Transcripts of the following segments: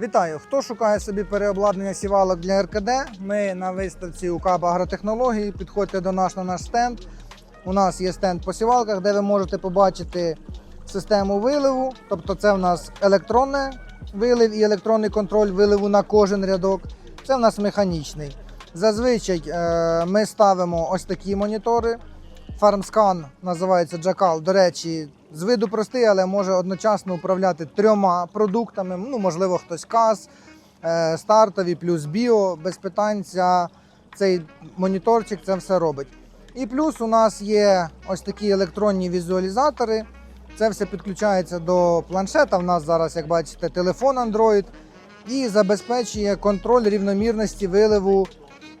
Вітаю! Хто шукає собі переобладнання сівалок для РКД? Ми на виставці УКАБ агротехнології. Підходьте до нас на наш стенд. У нас є стенд по сівалках, де ви можете побачити систему виливу. Тобто це в нас електронний вилив і електронний контроль виливу на кожен рядок. Це в нас механічний. Зазвичай е, ми ставимо ось такі монітори. FarmScan називається Jackal. До речі, з виду простий, але може одночасно управляти трьома продуктами. Ну, можливо, хтось КАЗ, е, стартові плюс біо. Без питань ця, цей моніторчик це все робить. І плюс у нас є ось такі електронні візуалізатори. Це все підключається до планшета. У нас зараз, як бачите, телефон Android і забезпечує контроль рівномірності виливу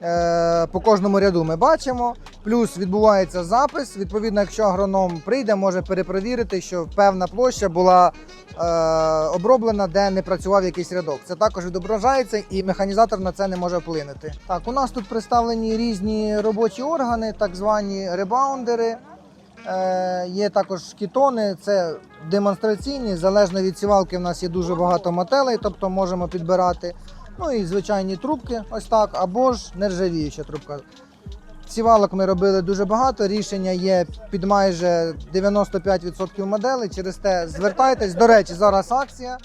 е, по кожному ряду. Ми бачимо. Плюс відбувається запис. Відповідно, якщо агроном прийде, може перепровірити, що певна площа була е, оброблена, де не працював якийсь рядок. Це також відображається, і механізатор на це не може вплинути. Так, у нас тут представлені різні робочі органи, так звані ребаундери. Е, є також кітони, це демонстраційні. Залежно від сівалки, в нас є дуже багато мотелей, тобто можемо підбирати. Ну і звичайні трубки, ось так, або ж нержавіюча трубка. Сівалок ми робили дуже багато. Рішення є під майже 95% моделей. Через те звертайтесь. До речі, зараз акція.